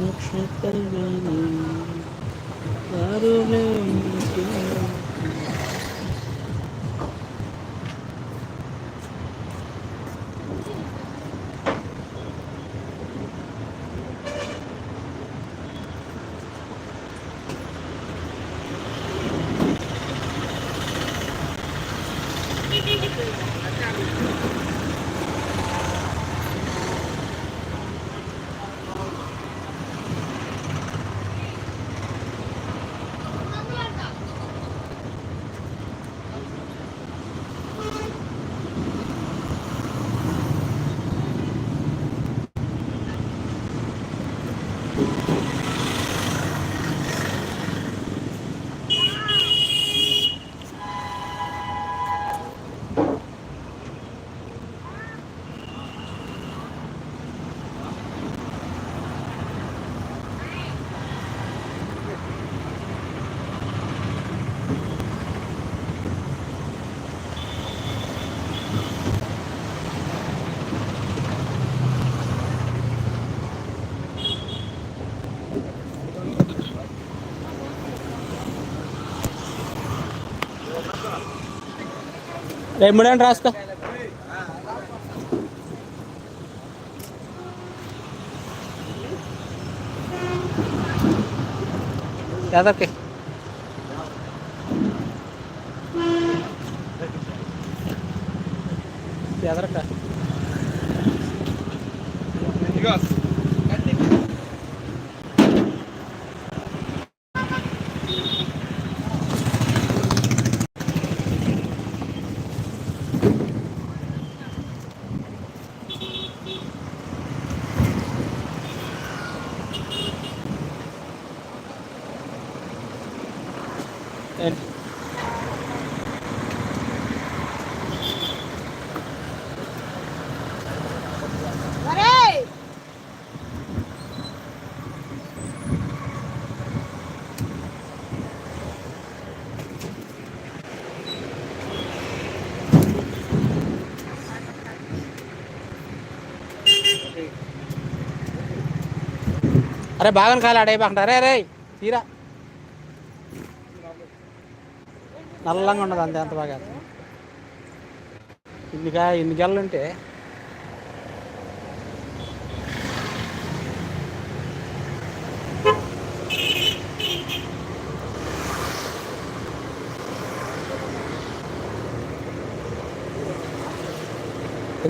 Moksha Karvani Karvani Karvani రేపు మూడేంటి రాసుకో ఎదరికి ఎదరక ఏంటి అరే బాగా కాలు బాగుంటా అరే రే తీరా. నల్లంగా ఉండదు అంతే అంత బాగా. ఇన్ని కా ఇన్ని గెలలు ఉంటే.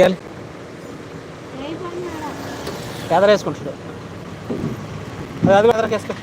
గెలి. ఎదరేసుకుంటాడు అది అది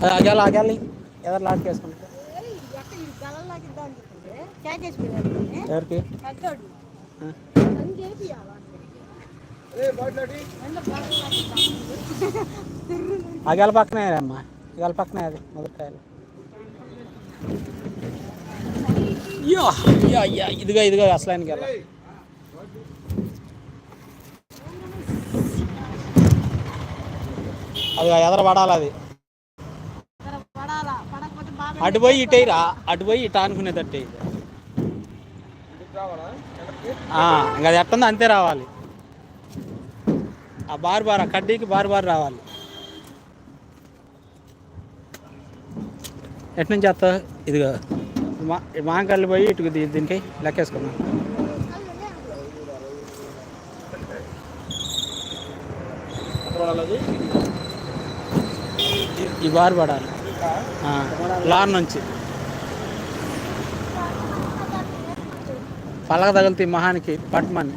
అది ఆగాలి ఆగాలి ఎదరు లాక్కేసుకుంటా ఎవరికి? ఆ. పక్కనే అమ్మా. ఆగాలి పక్కనే అది మొదటికాయలు ఇదిగా ఇదిగా అసలు గెల. అది ఎదర పడాలి అది జర పడాలా పడకపోతే బాగా అటు పోయి ఇటేరా అటు పోయి ఇట అనుకునేటట్టే. ఇంకా అది ఎట్టుందో అంతే రావాలి. ఆ బార్ బార్ ఆ కడ్డీకి బార్ బార్ రావాలి. ఎటు నుంచి వస్తా? ఇదిగా మా మాంకల్లి పోయి ఇటు దీనికి లెక్కేసుకున్నాం ఈ- బార్ పడాలి. లాన్ నుంచి. పలక తగిలితే మహానికి పట్మని.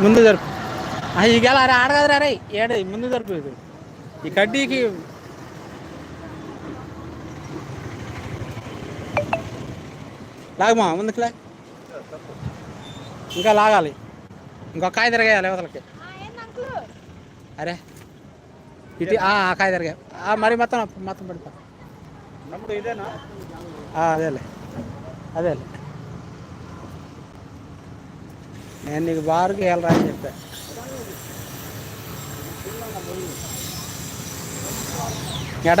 ముందు జరుపు. ఆ, అరే ఆడగదరా రే. ముందు జరుపు ఇది. ఈ కడ్డీకి లాగమా? ముందుకు లాగ్. ఇంకా లాగాలి. ఇంకొక కాయ తిరగేయాలి అవతలకి? అరే ఇటు ఆ ఆ కాయ తిరగా మరి మొత్తం మొత్తం పడిపో ఆ, అదేలే అదేలే. నేను నీకు బారుకి వెళ్ళరా అని చెప్పా. గట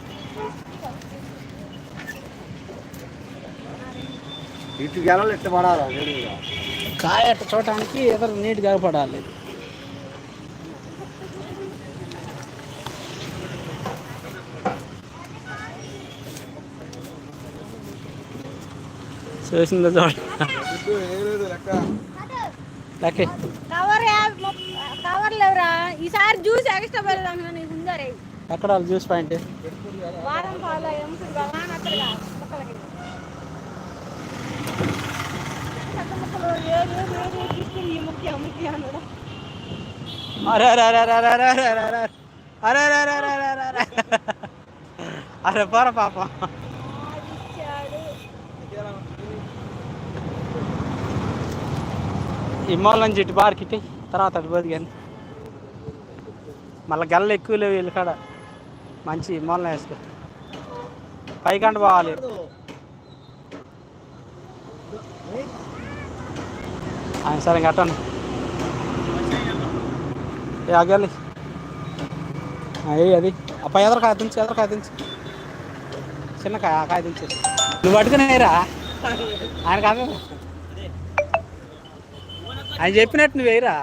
ఇటు గెలలు ఇట్ట పడాలా వేడిగా కాయ అట్ట చూడటానికి ఏదో నీట్గా పడాలి చూసిందో చూడ లెక్కే కవర్ కవర్ లేవురా ఈసారి జ్యూస్ ఎక్స్ట్రా పెడదాం నీకు ఉందా రే ఎక్కడ వాళ్ళు జ్యూస్ పాయింట్ వారం అరే అరే అరే అరే అరే అరే అరే అరే అరే అరే అరే అరే అరే అరే అరే పోర పాపం ఈ నుంచి ఇటు బార్కి తర్వాత అడిపోదు కానీ మళ్ళీ గల్లలు ఎక్కువ లేవు వీళ్ళు కాడ మంచి మూలన వేసుకో పైకంట పోవాలి సరే కట్టండి ఏ అగలి ఏ అది ఆ పై ఎదరకాయ దించు ఎదరకాయ దించు చిన్న కాయ కాయ దించు నువ్వు పట్టుకునేరా ఆయన కాదు ఆయన చెప్పినట్టు నువ్వు వేయరా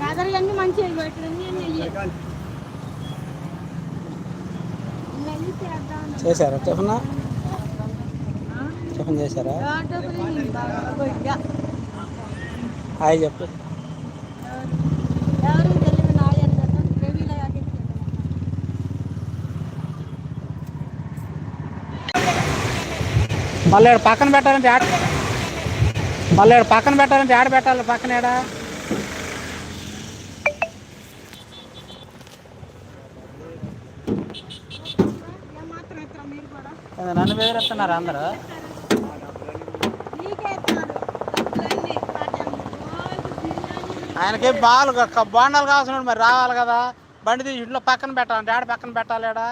కాదరలన్నీ మంచిగా పెట్టండి చేశారా చెప్పనా టిఫిన్ చేశారా? హాయ్ చెప్పు. మళ్ళీ పక్కన పెట్టాలంటే యాడ్ మళ్ళీ పక్కన పెట్టాలంటే యాడ పెట్టాలి పక్కన ఏడా? నన్ను వేరేస్తున్నారు అందరూ. ఆయనకి బాలు బోండాలు కావాల్సిన మరి రావాలి కదా. బండి తీసి ఇంట్లో పక్కన పెట్టాలి. డాడీ పక్కన పెట్టాలేడా?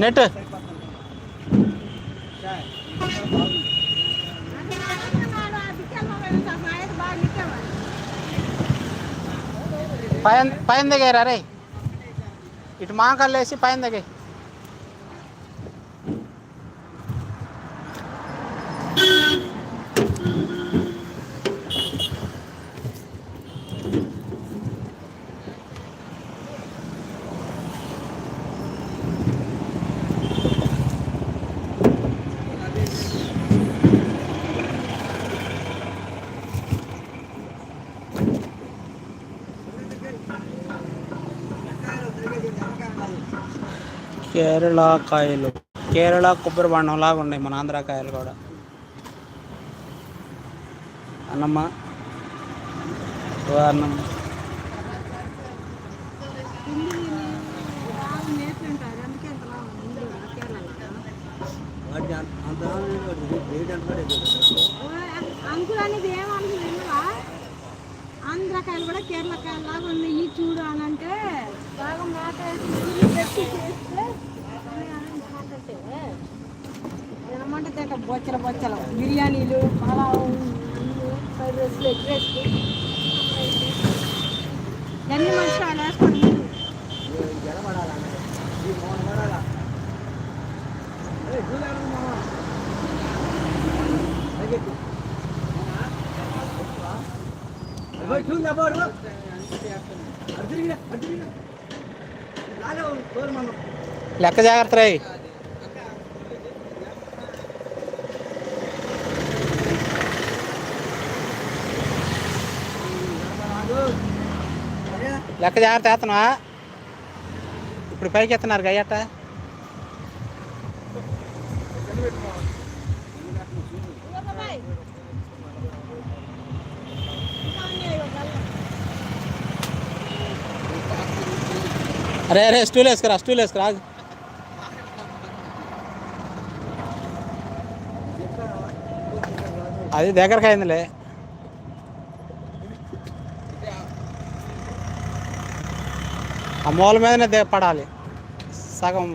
నెట్ పైన పైన దిగారా రే ఇటు మాకల్లేసి పైన దిగాయి. కేరళ కాయలు. కేరళ కొబ్బరి బండం లాగా ఉన్నాయి మన ఆంధ్ర కాయలు కూడా. అన్నమ్మ. అన్నమ్మ. అంకురానికి ఏమనుకుంటున్నావా? ఆంధ్రకాయలు కూడా కేరళ కాయలు లాగా ఉన్నాయి. చూడు అని అంటే బాగా మేత వేసి ఏమంటే బొచ్చల బొచ్చల బిర్యానీలు పలావ్ ఫ్రైడ్ రైస్లు ఎగ్ రైస్లు ఎన్ని మనిషి వాళ్ళు వేసుకోండి మీరు. లెక్క జాగ్రత్త రాయి. లెక్క జాగ్రత్త వేస్తున్నావా? ఇప్పుడు పైకి ఎత్తున్నారు గయ్యట ఇదిగో బాబాయ్. ఇంకా ఉన్నాయి ఇగో గల్లు. అరే అరే స్టూల్ వేసుకురా స్టూల్ వేసుకురా అది దగ్గరకు అయిందిలే ఆ మూల మీదనే దే పడాలి. సగం.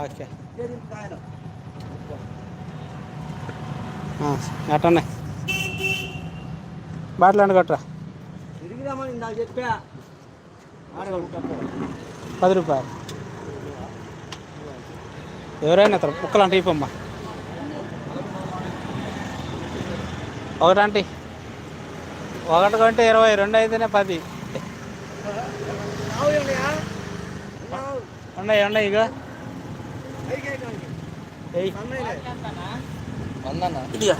ఓకే. చేతులు కాయలు. అట్టనే బాటిల్ అండి కొట్టరా చెప్పా. పది రూపాయలు. ఎవరైనా ఇతరు కుక్కలు అంటే ఇప్పమ్మా ఒకటంటే ఒకటి కొంటే ఇరవై రెండు అయితేనే పది. ఉన్నాయి ఉన్నాయి ఇక ఏయ్ ఇదిగో.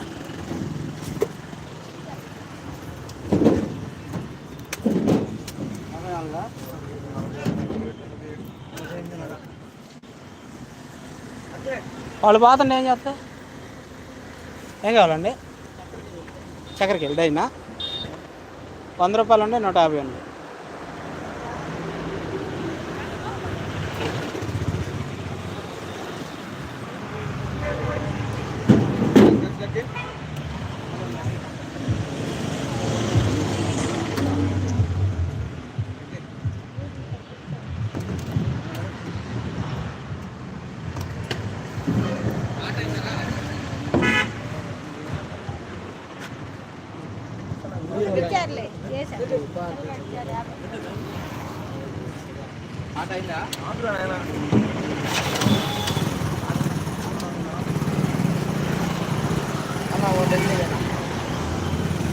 వాళ్ళు పోతుండే ఏం చేస్తా ఏం కావాలండి? చక్కెరకి వెళ్ళి అయినా వంద రూపాయలు ఉండే నూట యాభై ఉంది ఇచ్చారులే చేశారు ఆట అయిందా